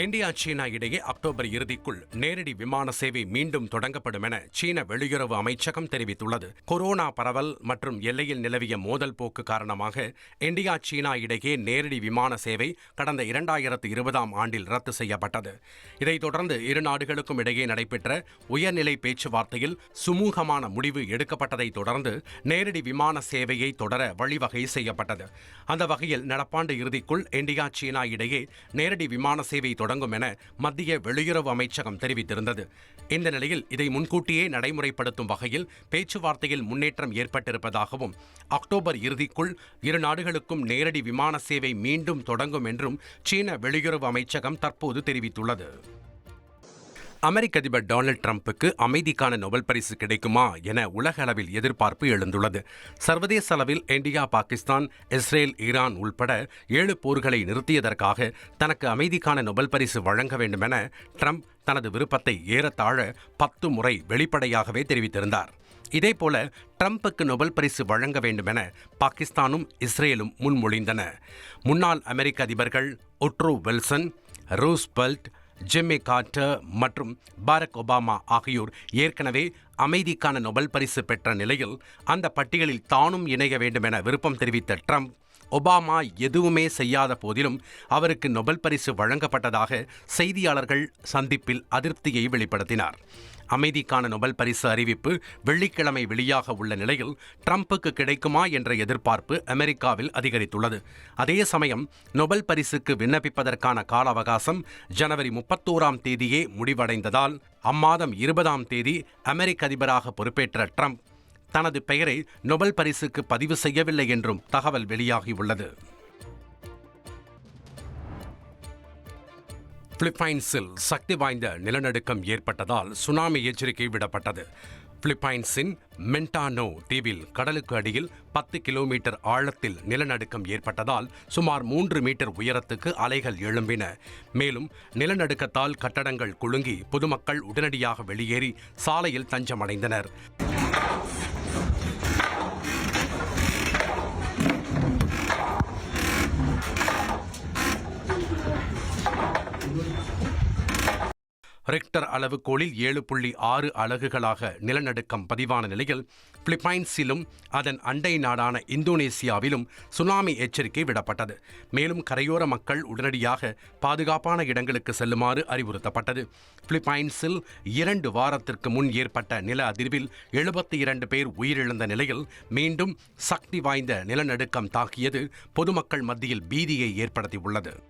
India சீனா இடையே October இறுதிக்குள் நேரடி விமான சேவை மீண்டும் தொடங்கப்படும் என சீன வெளியுறவு அமைச்சகம் தெரிவித்துள்ளது. கொரோனா பரவல் மற்றும் எல்லையில் நிலவிய மோதல் போக்கு காரணமாக இந்தியா சீனா இடையே நேரடி விமான சேவை கடந்த இரண்டாயிரத்து இருபதாம் ஆண்டில் ரத்து செய்யப்பட்டது. இதைத் தொடர்ந்து இரு நாடுகளுக்கும் இடையே நடைபெற்ற உயர்நிலை பேச்சுவார்த்தையில் சுமூகமான முடிவு எடுக்கப்பட்டதைத் தொடர்ந்து நேரடி விமான சேவையை தொடர வழிவகை செய்யப்பட்டது. அந்த வகையில் நடப்பாண்டு இறுதிக்குள் இந்தியா சீனா இடையே நேரடி விமான சேவை தொடங்கும் என மத்திய வெளியுறவு அமைச்சகம் தெரிவித்திருந்தது. இந்த நிலையில் இதை முன்கூட்டியே நடைமுறைப்படுத்தும் வகையில் பேச்சுவார்த்தையில் முன்னேற்றம் ஏற்பட்டிருப்பதாகவும் அக்டோபர் இறுதிக்குள் இரு நாடுகளுக்கும் நேரடி விமான சேவை மீண்டும் தொடங்கும் என்றும் சீன வெளியுறவு அமைச்சகம் தற்போது தெரிவித்துள்ளது. அமெரிக்க அதிபர் டொனால்டு டிரம்புக்கு அமைதிக்கான நோபல் பரிசு கிடைக்குமா என உலக அளவில் எதிர்பார்ப்பு எழுந்துள்ளது. சர்வதேச அளவில் இந்தியா பாகிஸ்தான் இஸ்ரேல் ஈரான் உள்பட ஏழு போர்களை நிறுத்தியதற்காக தனக்கு அமைதிக்கான நோபல் பரிசு வழங்க வேண்டும் என ட்ரம்ப் தனது விருப்பத்தை ஏறத்தாழ பத்து முறை வெளிப்படையாகவே தெரிவித்திருந்தார். இதேபோல ட்ரம்புக்கு நொபல் பரிசு வழங்க வேண்டுமென பாகிஸ்தானும் இஸ்ரேலும் முன்மொழிந்தன. முன்னாள் அமெரிக்க அதிபர்கள் Woodrow Wilson Roosevelt Jimmy Carter மற்றும் பாரக் ஒபாமா ஆகியோர் ஏற்கனவே அமைதிக்கான நொபல் பரிசு பெற்ற நிலையில் அந்த பட்டியலில் தானும் இணைய வேண்டும் என விருப்பம் தெரிவித்த ட்ரம்ப் ஒபாமா எதுவுமே செய்யாத போதிலும் அவருக்கு நொபல் பரிசு வழங்கப்பட்டதாக செய்தியாளர்கள் சந்திப்பில் அதிருப்தியை வெளிப்படுத்தினார். அமைதிக்கான நொபல் பரிசு அறிவிப்பு வெள்ளிக்கிழமை வெளியாக உள்ள நிலையில் ட்ரம்புக்கு கிடைக்குமா என்ற எதிர்பார்ப்பு அமெரிக்காவில் அதிகரித்துள்ளது. அதே சமயம் நொபல் பரிசுக்கு விண்ணப்பிப்பதற்கான கால அவகாசம் ஜனவரி முப்பத்தோராம் தேதியே முடிவடைந்ததால் அம்மாதம் இருபதாம் தேதி அமெரிக்க அதிபராக பொறுப்பேற்ற ட்ரம்ப் தனது பெயரை நொபல் பரிசுக்கு பதிவு செய்யவில்லை என்றும் தகவல் வெளியாகியுள்ளது. பிலிப்பைன்ஸில் சக்தி வாய்ந்த நிலநடுக்கம் ஏற்பட்டதால் சுனாமி எச்சரிக்கை விடப்பட்டது. பிலிப்பைன்ஸின் மென்டானோ தீவில் கடலுக்கு அடியில் பத்து கிலோமீட்டர் ஆழத்தில் நிலநடுக்கம் ஏற்பட்டதால் சுமார் மூன்று மீட்டர் உயரத்துக்கு அலைகள் எழும்பின. மேலும் நிலநடுக்கத்தால் கட்டடங்கள் குலுங்கி பொதுமக்கள் உடனடியாக வெளியேறி சாலையில் தஞ்சமடைந்தனர். ரிக்டர் அளவுகோலில் ஏழு புள்ளி ஆறு அலகுகளாக நிலநடுக்கம் பதிவான நிலையில் பிலிப்பைன்ஸிலும் அதன் அண்டை நாடான இந்தோனேசியாவிலும் சுனாமி எச்சரிக்கை விடப்பட்டது. மேலும் கரையோர மக்கள் உடனடியாக பாதுகாப்பான இடங்களுக்கு செல்லுமாறு அறிவுறுத்தப்பட்டது. பிலிப்பைன்ஸில் இரண்டு வாரத்திற்கு முன் ஏற்பட்ட நில அதிர்வில் எழுபத்தி இரண்டு பேர் உயிரிழந்த நிலையில் மீண்டும் சக்தி வாய்ந்த நிலநடுக்கம் தாக்கியது பொதுமக்கள் மத்தியில் பீதியை ஏற்படுத்தியுள்ளது.